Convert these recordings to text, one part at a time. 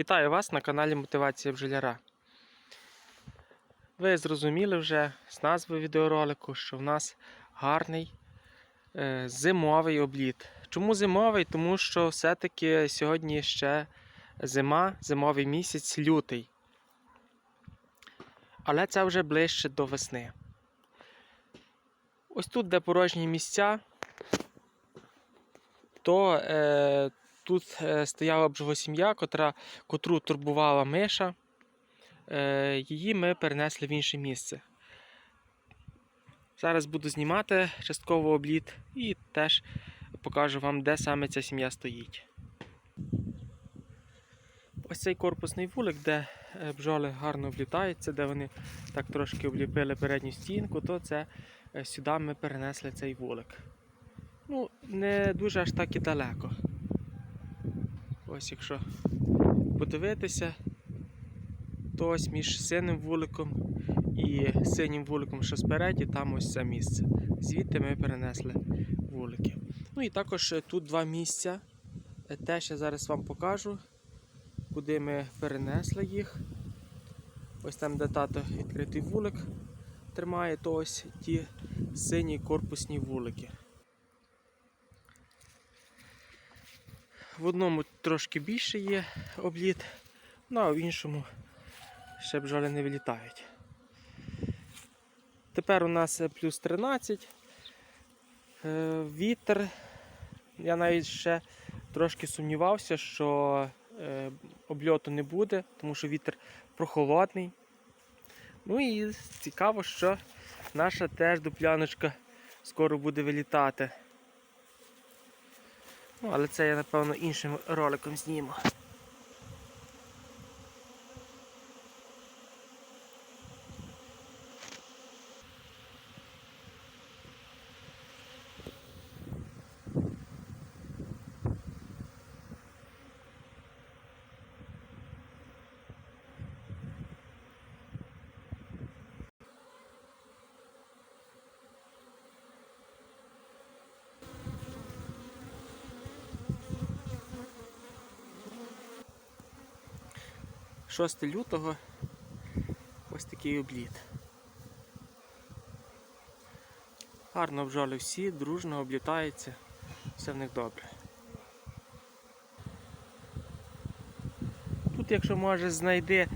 Вітаю вас на каналі Мотивація бджоляра. Ви зрозуміли вже з назви відеоролику, що в нас гарний е, зимовий обліт. Чому зимовий? Тому що все-таки сьогодні ще зима, зимовий місяць, лютий. Але це вже ближче до весни. Ось тут, де порожні місця, то е, тут е, стояла бджолосім'я, котра, котру турбувала миша. Е, її ми перенесли в інше місце. Зараз буду знімати частково обліт і теж покажу вам, де саме ця сім'я стоїть. Ось цей корпусний вулик, де е, бджоли гарно облітаються, де вони так трошки обліпили передню стінку, то це сюди ми перенесли цей вулик. Ну, не дуже аж так і далеко. Ось якщо подивитися, то ось між синим вуликом і синім вуликом, що спереді, там ось це місце. Звідти ми перенесли вулики. Ну і також е, тут два місця. Е, Теж я зараз вам покажу, куди ми перенесли їх. Ось там, де тато відкритий вулик тримає, то ось ті сині корпусні вулики. В одному трошки більше є обліт, ну а в іншому ще бджоли не вилітають. Тепер у нас е, плюс 13. Е, Вітер. Я навіть ще трошки сумнівався, що е, обльоту не буде, тому що вітер прохолодний. Ну і цікаво, що наша теж дупляночка скоро буде вилітати. Ну, але це я напевно іншим роликом зніму. — 6 лютого ось такий обліт. Гарно обжали всі, дружно облітаються, все в них добре. Тут, якщо може, знайди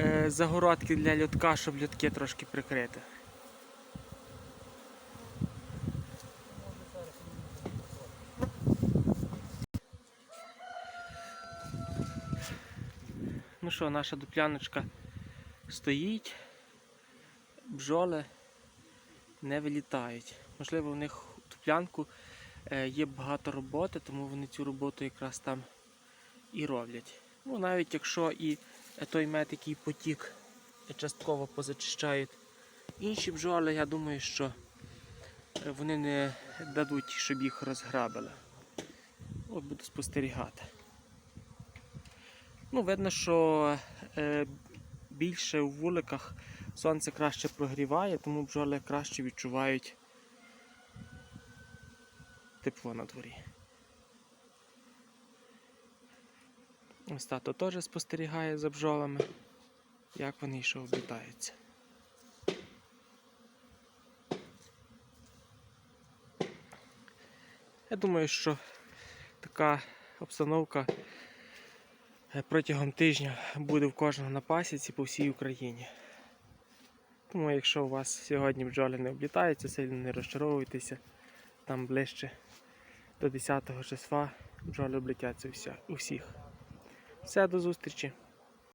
е, загородки для льотка, щоб льотки трошки прикрити. Ну що, наша дупляночка стоїть, бджоли не вилітають. Можливо, у них в дуплянку е, є багато роботи, тому вони цю роботу якраз там і роблять. Ну, навіть якщо і той мед, який потік, частково позачищають інші бджоли, я думаю, що е, вони не дадуть, щоб їх розграбили. От буду спостерігати. Ну, видно, що е, більше у вуликах сонце краще прогріває, тому бджоли краще відчувають тепло на дворі. Ось тато теж спостерігає за бджолами, як вони ще облітаються. Я думаю, що така обстановка протягом тижня буде в кожного на пасіці по всій Україні. Тому якщо у вас сьогодні бджоли не облітаються, сильно не розчаровуйтеся, там ближче до 10 числа бджоли облетяться у всіх. Все, до зустрічі!